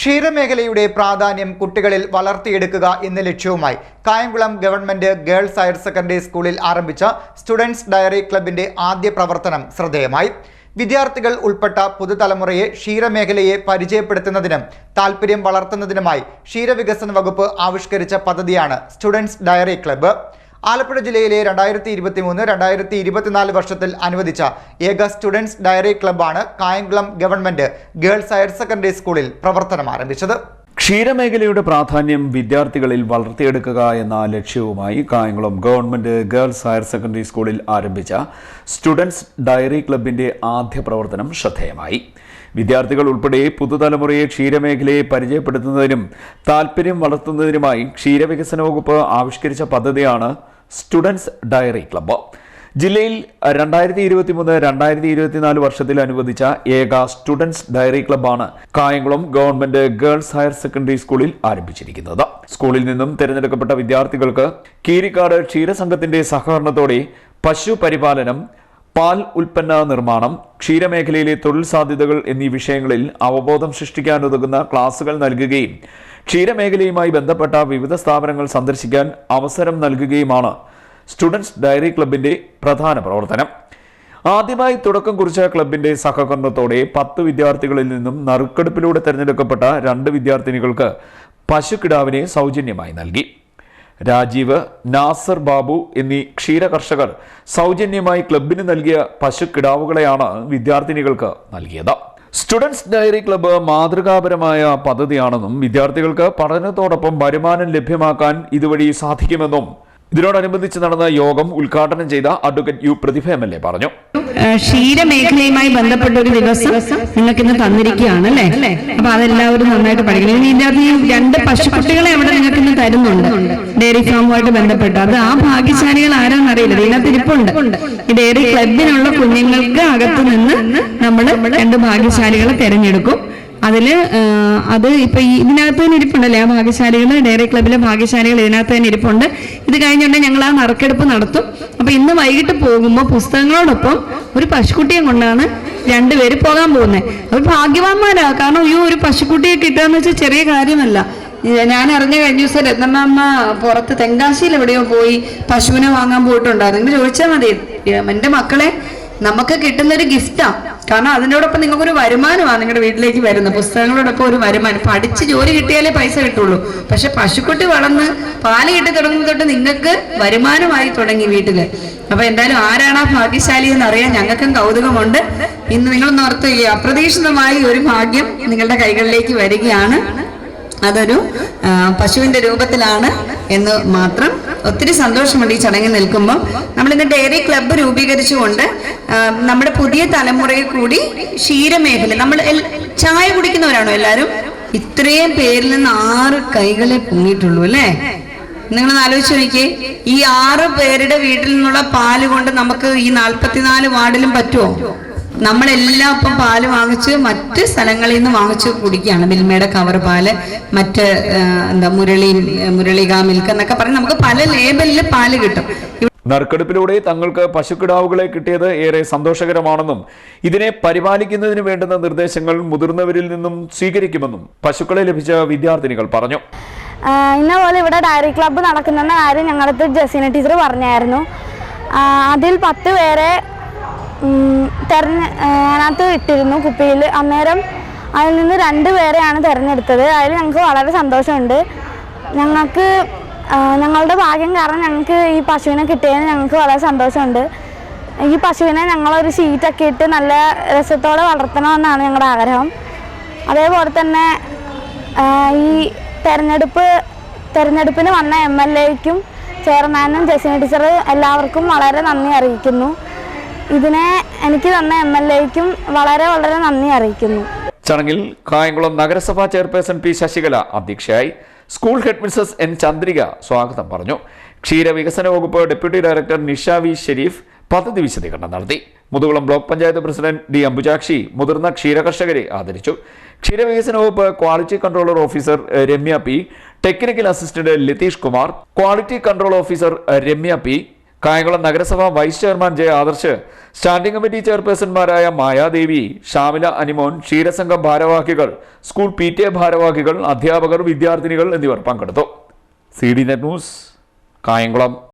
ക്ഷീരമേഖലയുടെ പ്രാധാന്യം കുട്ടികളിൽ വളർത്തിയെടുക്കുക എന്ന ലക്ഷ്യവുമായി Kayamkulam government girls higher secondary സ്കൂളിൽ ആരംഭിച്ച സ്റ്റുഡൻസ് ഡയറി ക്ലബിന്റെ ആദ്യ പ്രവർത്തനം ശ്രദ്ധേയമായി. വിദ്യാർത്ഥികൾ ഉൾപ്പെട്ട പുതുതലമുറയെ ക്ഷീരമേഖലയെ പരിചയപ്പെടുത്തുന്നതിനും താൽപ്പര്യം വളർത്തുന്നതിനുമായി ക്ഷീരവികസന വകുപ്പ് ആവിഷ്കരിച്ച പദ്ധതിയാണ് സ്റ്റുഡൻസ് ഡയറി ക്ലബ്ബ്. ആലപ്പുഴ ജില്ലയിലെ രണ്ടായിരത്തി ഇരുപത്തി മൂന്ന് രണ്ടായിരത്തി ഇരുപത്തിനാല് വർഷത്തിൽ അനുവദിച്ച ഏക students dairy ക്ലബ്ബാണ് Kayamkulam government girls higher secondary സ്കൂളിൽ പ്രവർത്തനം ആരംഭിച്ചത്. ക്ഷീരമേഖലയുടെ പ്രാധാന്യം വിദ്യാർത്ഥികളിൽ വളർത്തിയെടുക്കുക എന്ന ലക്ഷ്യവുമായി Kayamkulam government girls higher secondary സ്കൂളിൽ ആരംഭിച്ച സ്റ്റുഡൻസ് ഡയറി ക്ലബിന്റെ ആദ്യ പ്രവർത്തനം ശ്രദ്ധേയമായി. വിദ്യാർത്ഥികൾ ഉൾപ്പെടെ പുതുതലമുറയെ ക്ഷീരമേഖലയെ പരിചയപ്പെടുത്തുന്നതിനും താൽപ്പര്യം വളർത്തുന്നതിനുമായി ക്ഷീരവികസന വകുപ്പ് ആവിഷ്കരിച്ച പദ്ധതിയാണ് സ്റ്റുഡൻസ് ഡയറി ക്ലബ്ബ്. ജില്ലയിൽ രണ്ടായിരത്തി ഇരുപത്തി മൂന്ന് രണ്ടായിരത്തി ഇരുപത്തിനാല് വർഷത്തിൽ അനുവദിച്ച ഏക students dairy ക്ലബ്ബാണ് Kayamkulam government girls higher secondary സ്കൂളിൽ ആരംഭിച്ചിരിക്കുന്നത്. സ്കൂളിൽ നിന്നും തിരഞ്ഞെടുക്കപ്പെട്ട വിദ്യാർത്ഥികൾക്ക് കീരിക്കാട് ക്ഷീരസംഘത്തിന്റെ സഹകരണത്തോടെ പശു പരിപാലനം പാൽ ഉൽപ്പന്ന നിർമ്മാണം ക്ഷീരമേഖലയിലെ തൊഴിൽ സാധ്യതകൾ എന്നീ വിഷയങ്ങളിൽ അവബോധം സൃഷ്ടിക്കാനുതകുന്ന ക്ലാസുകൾ നൽകുകയും ക്ഷീരമേഖലയുമായി ബന്ധപ്പെട്ട വിവിധ സ്ഥാപനങ്ങൾ സന്ദർശിക്കാൻ അവസരം നൽകുകയുമാണ് സ്റ്റുഡൻസ് ഡയറി ക്ലബിന്റെ പ്രധാന പ്രവർത്തനം. ആദ്യമായി തുടക്കം കുറിച്ച ക്ലബിന്റെ സഹകരണത്തോടെ പത്ത് വിദ്യാർത്ഥികളിൽ നിന്നും നറുക്കെടുപ്പിലൂടെ തിരഞ്ഞെടുക്കപ്പെട്ട രണ്ട് വിദ്യാർത്ഥിനികൾക്ക് പശുക്കിടാവിനെ സൗജന്യമായി നൽകി. രാജീവ് നാസർ ബാബു എന്നീ ക്ഷീര കർഷകർ സൗജന്യമായി ക്ലബിന് നൽകിയ പശുക്കിടാവുകളെയാണ് വിദ്യാർത്ഥിനികൾക്ക് നൽകിയത്. സ്റ്റുഡൻസ് ഡയറി ക്ലബ്ബ് മാതൃകാപരമായ പദ്ധതിയാണെന്നും വിദ്യാർത്ഥികൾക്ക് പഠനത്തോടൊപ്പം വരുമാനം ലഭ്യമാക്കാൻ ഇതുവഴി സാധിക്കുമെന്നും ഇതിനോടനുബന്ധിച്ച് നടന്ന യോഗം ഉദ്ഘാടനം ചെയ്ത advocate U Prathibha M L A പറഞ്ഞു. ക്ഷീരമേഖലയുമായി ബന്ധപ്പെട്ട ഒരു ദിവസം നിങ്ങൾക്ക് ഇന്ന് തന്നിരിക്കുകയാണ് അല്ലേ അപ്പൊ അതെല്ലാവരും നന്നായിട്ട് പഠിക്കണം. ഇനി ഇതിനകത്ത് ഈ രണ്ട് പശുക്കുട്ടികളെ അവിടെ നിങ്ങൾക്ക് ഇന്ന് തരുന്നുണ്ട്. ഡെയറി ഫാമുമായിട്ട് ബന്ധപ്പെട്ട്. അത് ആ ഭാഗ്യശാലികൾ ആരാന്ന് അറിയില്ല. ഇതിനകത്ത് ഇരിപ്പുണ്ട്. ഈ ഡെയറി ക്ലബിനുള്ള കുഞ്ഞുങ്ങൾക്ക് അകത്തു നിന്ന് നമ്മൾ രണ്ട് ഭാഗ്യശാലികളെ തെരഞ്ഞെടുക്കും. ഏഹ്, അത് ഇപ്പൊ ഇതിനകത്ത് തന്നെ ഇരിപ്പുണ്ടല്ലേ ആ ഭാഗ്യശാലികൾ ഡയറി ക്ലബിലെ ഭാഗ്യശാലികൾ ഇതിനകത്ത് തന്നെ ഇരിപ്പുണ്ട്. ഇത് കഴിഞ്ഞുണ്ടെങ്കിൽ ഞങ്ങൾ ആ നറുക്കെടുപ്പ് നടത്തും. അപ്പൊ ഇന്ന് വൈകിട്ട് പോകുമ്പോൾ പുസ്തകങ്ങളോടൊപ്പം ഒരു പശുക്കുട്ടിയെ കൊണ്ടാണ് രണ്ടുപേര് പോകാൻ പോകുന്നത് അവർ ഭാഗ്യവാന്മാരാ. കാരണം ഈ ഒരു പശുക്കുട്ടിയെ കിട്ടുകയെന്ന് വെച്ചാൽ ചെറിയ കാര്യമല്ല. ഞാൻ അറിഞ്ഞ കഴിഞ്ഞ ദിവസം രത്നമ്മ പുറത്ത് തെങ്കാശിയിൽ എവിടെയോ പോയി പശുവിനെ വാങ്ങാൻ പോയിട്ടുണ്ടായിരുന്നു. ചോദിച്ചാൽ മതി. എന്റെ മക്കളെ നമുക്ക് കിട്ടുന്നൊരു ഗിഫ്റ്റാ. കാരണം അതിനോടൊപ്പം നിങ്ങൾക്കൊരു വരുമാനമാണ് നിങ്ങളുടെ വീട്ടിലേക്ക് വരുന്നത്. പുസ്തകങ്ങളോടൊപ്പം ഒരു വരുമാനം. പഠിച്ച് ജോലി കിട്ടിയാലേ പൈസ കിട്ടുള്ളൂ. പക്ഷെ പശുക്കുട്ടി വളർന്ന് പാൽ കിട്ടി തുടങ്ങുന്ന തൊട്ട് നിങ്ങൾക്ക് വരുമാനമായി തുടങ്ങി വീട്ടിൽ. അപ്പൊ എന്തായാലും ആരാണ് ആ ഭാഗ്യശാലി എന്ന് അറിയാൻ ഞങ്ങൾക്കും കൗതുകമുണ്ട്. ഇന്ന് നിങ്ങൾ ഓർത്തില്ല? അപ്രതീക്ഷിതമായി ഒരു ഭാഗ്യം നിങ്ങളുടെ കൈകളിലേക്ക് വരികയാണ്. അതൊരു പശുവിന്റെ രൂപത്തിലാണ് എന്ന് മാത്രം ഒത്തിരി സന്തോഷമുണ്ട് ഈ ചടങ്ങിൽ നിൽക്കുമ്പോൾ. നമ്മളിന്ന് ഡെയറി ക്ലബ്ബ് രൂപീകരിച്ചുകൊണ്ട് നമ്മുടെ പുതിയ തലമുറയെ കൂടി ക്ഷീരമേഖല നമ്മൾ ചായ കുടിക്കുന്നവരാണോ എല്ലാവരും? ഇത്രയും പേരിൽ നിന്ന് ആറ് കൈകളെ പൊങ്ങിയിട്ടുള്ളൂ അല്ലേ? നിങ്ങൾ ആലോചിച്ച് നോക്കിയേ. ഈ ആറ് പേരുടെ വീട്ടിൽ നിന്നുള്ള പാൽ കൊണ്ട് നമുക്ക് ഈ നാൽപ്പത്തിനാല് വാർഡിലും പറ്റുമോ നമ്മളെല്ലാം ഇപ്പം പാൽ വാങ്ങിച്ച് മറ്റ് സ്ഥലങ്ങളിൽ നിന്ന് വാങ്ങിച്ച് കുടിക്കുകയാണ്. മിൽമയുടെ കവർ പാൽ മറ്റ് എന്താ മുരളി മുരളിക മിൽക്ക് എന്നൊക്കെ പറഞ്ഞ് നമുക്ക് പല ലേബലിൽ പാൽ കിട്ടും. നറുക്കെടുപ്പിലൂടെ തങ്ങൾക്ക് പശുക്കിടാവുകളെ കിട്ടിയത് ഏറെ സന്തോഷകരമാണെന്നും ഇതിനെ പരിപാലിക്കുന്നതിന് വേണ്ടുന്ന നിർദ്ദേശങ്ങൾ മുതിർന്നവരിൽ നിന്നും സ്വീകരിക്കുമെന്നും പശുക്കളെ ലഭിച്ച വിദ്യാർത്ഥിനികൾ പറഞ്ഞു. ഇന്ന പോലെ ഇവിടെ ഡയറി ക്ലബ്ബ് നടക്കുന്ന കാര്യം ഞങ്ങളുടെ ജസീന ടീച്ചർ പറഞ്ഞായിരുന്നു. അതിൽ പത്ത് പേരെ തെരഞ്ഞ് അതിനകത്ത് ഇട്ടിരുന്നു കുപ്പിയിൽ. അന്നേരം അതിൽ നിന്ന് രണ്ട് പേരെയാണ് തിരഞ്ഞെടുത്തത്. അതിൽ ഞങ്ങൾക്ക് വളരെ സന്തോഷമുണ്ട്. ഞങ്ങൾക്ക് ഞങ്ങളുടെ ഭാഗ്യം കാരണം ഞങ്ങൾക്ക് ഈ പശുവിനെ കിട്ടിയതിന് ഞങ്ങൾക്ക് വളരെ സന്തോഷമുണ്ട്. ഈ പശുവിനെ ഞങ്ങളൊരു ഷീറ്റൊക്കെ ഇട്ട് നല്ല രസത്തോടെ വളർത്തണമെന്നാണ് ഞങ്ങളുടെ ആഗ്രഹം. അതേപോലെ തന്നെ ഈ തെരഞ്ഞെടുപ്പ് തെരഞ്ഞെടുപ്പിന് വന്ന എം എൽ എക്കും ചെയർമാനും ജസിന ടീച്ചർ എല്ലാവർക്കും വളരെ നന്ദി അറിയിക്കുന്നു. ഇതിനെ എനിക്ക് തന്ന എം എൽ എക്കും വളരെ വളരെ നന്ദി അറിയിക്കുന്നു. ചടങ്ങിൽ കായംകുളം നഗരസഭാ ചെയർപേഴ്സൺ പി ശശികല അധ്യക്ഷയായി school head Mrs N Chandrika സ്വാഗതം പറഞ്ഞു. ക്ഷീരവികസന വകുപ്പ് deputy director Nisha V Sherif പദ്ധതി വിശദീകരണം നടത്തി. Muthukulam block panchayat president D Ambujakshi മുതിർന്ന ക്ഷീരകർഷകരെ ആദരിച്ചു. ക്ഷീരവികസന വകുപ്പ് quality controller officer Ramya P technical assistant Latheesh Kumar quality control officer Ramya P Kayamkulam നഗരസഭ vice chairman J Adarsh standing committee ചെയർപേഴ്സൺമാരായ Mayadevi Shamila Animon ക്ഷീരസംഘം ഭാരവാഹികൾ സ്കൂൾ പി ടി എ ഭാരവാഹികൾ അധ്യാപകർ വിദ്യാർത്ഥിനികൾ എന്നിവർ പങ്കെടുത്തു. C D net news Kayamkulam.